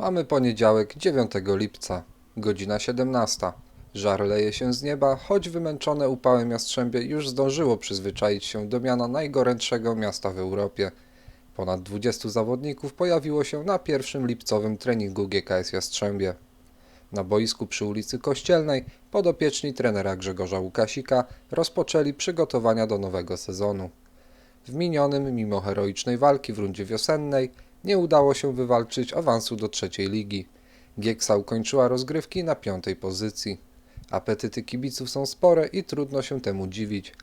Mamy poniedziałek 9 lipca, godzina 17. Żar leje się z nieba, choć wymęczone upałem Jastrzębie już zdążyło przyzwyczaić się do miana najgorętszego miasta w Europie. Ponad 20 zawodników pojawiło się na pierwszym lipcowym treningu GKS Jastrzębie. Na boisku przy ulicy Kościelnej podopieczni trenera Grzegorza Łukasika rozpoczęli przygotowania do nowego sezonu. W minionym, mimo heroicznej walki w rundzie wiosennej, nie udało się wywalczyć awansu do trzeciej ligi. Gieksa ukończyła rozgrywki na piątej pozycji. Apetyty kibiców są spore i trudno się temu dziwić.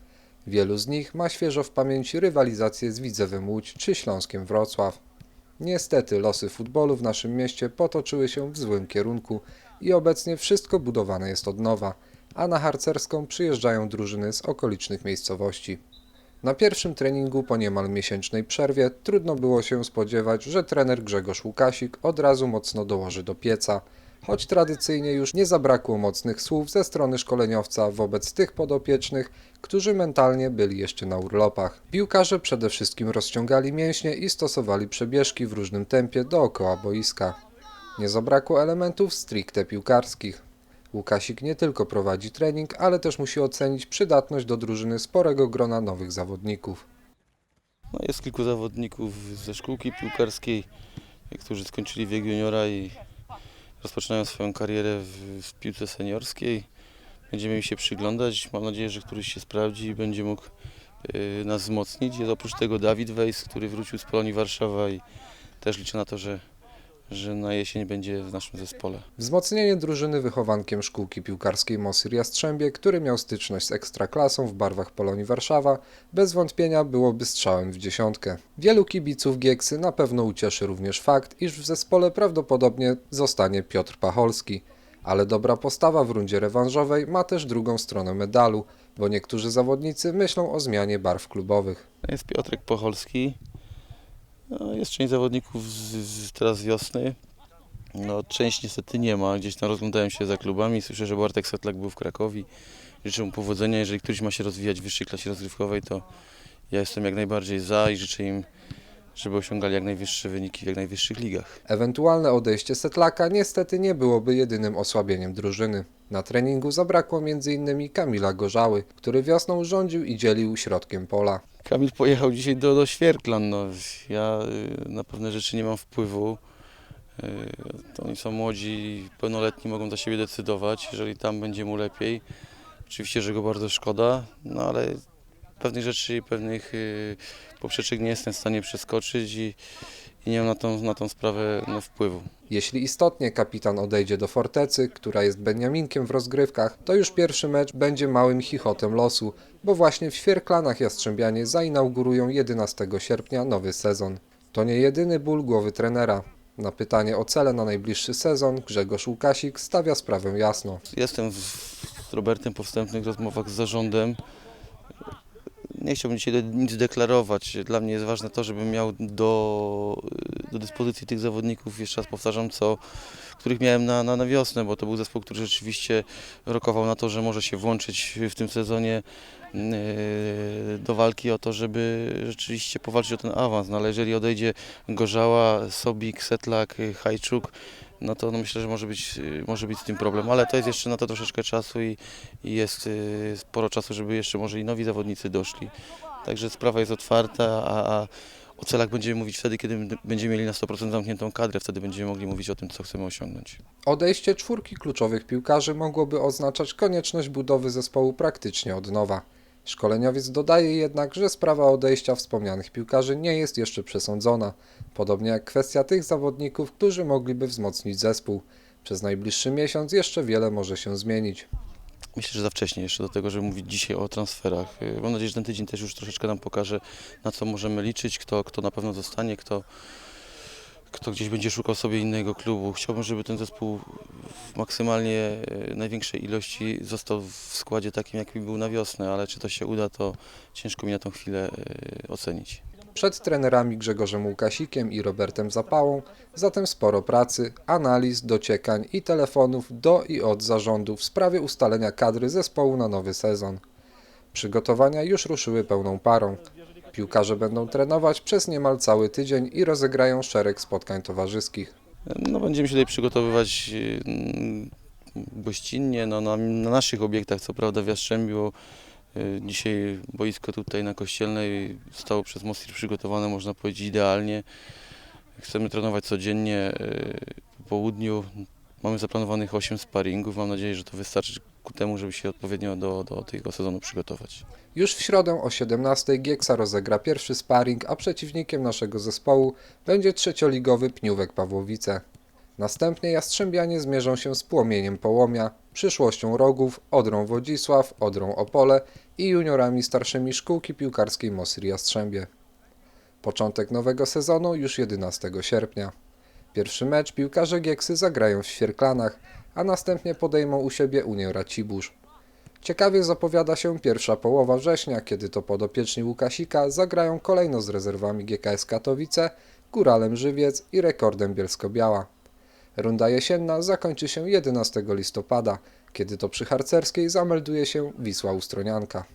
Wielu z nich ma świeżo w pamięci rywalizację z Widzewem Łódź czy Śląskiem Wrocław. Niestety losy futbolu w naszym mieście potoczyły się w złym kierunku i obecnie wszystko budowane jest od nowa, a na harcerską przyjeżdżają drużyny z okolicznych miejscowości. Na pierwszym treningu po niemal miesięcznej przerwie trudno było się spodziewać, że trener Grzegorz Łukasik od razu mocno dołoży do pieca, choć tradycyjnie już nie zabrakło mocnych słów ze strony szkoleniowca wobec tych podopiecznych, którzy mentalnie byli jeszcze na urlopach. Piłkarze przede wszystkim rozciągali mięśnie i stosowali przebieżki w różnym tempie dookoła boiska. Nie zabrakło elementów stricte piłkarskich. Łukasik nie tylko prowadzi trening, ale też musi ocenić przydatność do drużyny sporego grona nowych zawodników. No jest kilku zawodników ze szkółki piłkarskiej, którzy skończyli wiek juniora i rozpoczynają swoją karierę w, w piłce seniorskiej. Będziemy im się przyglądać. Mam nadzieję, że któryś się sprawdzi i będzie mógł y, nas wzmocnić. Jest oprócz tego Dawid Wejs, który wrócił z Polonii Warszawa i też liczę na to, że, że na jesień będzie w naszym zespole. Wzmocnienie drużyny wychowankiem szkółki piłkarskiej Mosyr Jastrzębie, który miał styczność z ekstraklasą w barwach Polonii Warszawa, bez wątpienia byłoby strzałem w dziesiątkę. Wielu kibiców Gieksy na pewno ucieszy również fakt, iż w zespole prawdopodobnie zostanie Piotr Pacholski. Ale dobra postawa w rundzie rewanżowej ma też drugą stronę medalu, bo niektórzy zawodnicy myślą o zmianie barw klubowych. Jest Piotrek Pocholski. No, jest część zawodników z, z teraz wiosny. No, część niestety nie ma. Gdzieś tam rozglądałem się za klubami. Słyszę, że Bartek Setlak był w Krakowie. Życzę mu powodzenia. Jeżeli któryś ma się rozwijać w wyższej klasie rozgrywkowej, to ja jestem jak najbardziej za i życzę im, żeby osiągali jak najwyższe wyniki w jak najwyższych ligach. Ewentualne odejście Setlaka niestety nie byłoby jedynym osłabieniem drużyny. Na treningu zabrakło m.in. Kamila Gorzały, który wiosną rządził i dzielił środkiem pola. Kamil pojechał dzisiaj do, do Świerklan. No, ja y, na pewne rzeczy nie mam wpływu. Y, To oni są młodzi, pełnoletni, mogą za siebie decydować, jeżeli tam będzie mu lepiej. Oczywiście, że go bardzo szkoda, no ale pewnych rzeczy i pewnych y, poprzeczek nie jestem w stanie przeskoczyć i, i nie mam na tą, na tą sprawę no, wpływu. Jeśli istotnie kapitan odejdzie do Fortecy, która jest Beniaminkiem w rozgrywkach, to już pierwszy mecz będzie małym chichotem losu, bo właśnie w Świerklanach Jastrzębianie zainaugurują 11 sierpnia nowy sezon. To nie jedyny ból głowy trenera. Na pytanie o cele na najbliższy sezon Grzegorz Łukasik stawia sprawę jasno. Jestem z Robertem po wstępnych rozmowach z zarządem. Nie chciałbym dzisiaj nic deklarować. Dla mnie jest ważne to, żebym miał do, do dyspozycji tych zawodników, jeszcze raz powtarzam, co, których miałem na, na, na wiosnę, bo to był zespół, który rzeczywiście rokował na to, że może się włączyć w tym sezonie yy, do walki o to, żeby rzeczywiście powalczyć o ten awans. No ale jeżeli odejdzie Gorzała, Sobik, Setlak, Hajczuk, no to no myślę, że może być, yy, może być z tym problem, ale to jest jeszcze na to troszeczkę czasu i, i jest yy, sporo czasu, żeby jeszcze może i nowi zawodnicy doszli. Także sprawa jest otwarta, a, a o celach będziemy mówić wtedy, kiedy będziemy mieli na 100% zamkniętą kadrę, wtedy będziemy mogli mówić o tym, co chcemy osiągnąć. Odejście czwórki kluczowych piłkarzy mogłoby oznaczać konieczność budowy zespołu praktycznie od nowa. Szkoleniowiec dodaje jednak, że sprawa odejścia wspomnianych piłkarzy nie jest jeszcze przesądzona, podobnie jak kwestia tych zawodników, którzy mogliby wzmocnić zespół. Przez najbliższy miesiąc jeszcze wiele może się zmienić. Myślę, że za wcześnie jeszcze do tego, żeby mówić dzisiaj o transferach. Yy, Mam nadzieję, że ten tydzień też już troszeczkę nam pokaże, na co możemy liczyć, kto, kto na pewno zostanie, kto, kto gdzieś będzie szukał sobie innego klubu. Chciałbym, żeby ten zespół w maksymalnie yy, największej ilości został w składzie takim, jaki był na wiosnę, ale czy to się uda, to ciężko mi na tą chwilę yy, ocenić. Przed trenerami Grzegorzem Łukasikiem i Robertem Zapałą zatem sporo pracy, analiz, dociekań i telefonów do i od zarządu w sprawie ustalenia kadry zespołu na nowy sezon. Przygotowania już ruszyły pełną parą. Piłkarze będą trenować przez niemal cały tydzień i rozegrają szereg spotkań towarzyskich. No, będziemy się tutaj przygotowywać mm, gościnnie, no, na, na naszych obiektach, co prawda w Jastrzębiu. y, Dzisiaj boisko tutaj na Kościelnej zostało przez Mostir przygotowane, można powiedzieć, idealnie. Chcemy trenować codziennie y, po południu. Mamy zaplanowanych 8 sparingów. Mam nadzieję, że to wystarczy ku temu, żeby się odpowiednio do, do tego sezonu przygotować. Już w środę o 17 Gieksa rozegra pierwszy sparring, a przeciwnikiem naszego zespołu będzie trzecioligowy Pniówek Pawłowice. Następnie Jastrzębianie zmierzą się z Płomieniem Połomia, przyszłością Rogów, Odrą Wodzisław, Odrą Opole i juniorami starszymi szkółki piłkarskiej Mosir Jastrzębie. Początek nowego sezonu już 11 sierpnia. Pierwszy mecz piłkarze Gieksy zagrają w Świerklanach, a następnie podejmą u siebie Unię Racibórz. Ciekawie zapowiada się pierwsza połowa września, kiedy to podopieczni Łukasika zagrają kolejno z rezerwami GKS Katowice, Góralem Żywiec i Rekordem Bielsko-Biała. Runda jesienna zakończy się 11 listopada, kiedy to przy harcerskiej zamelduje się Wisła Ustronianka.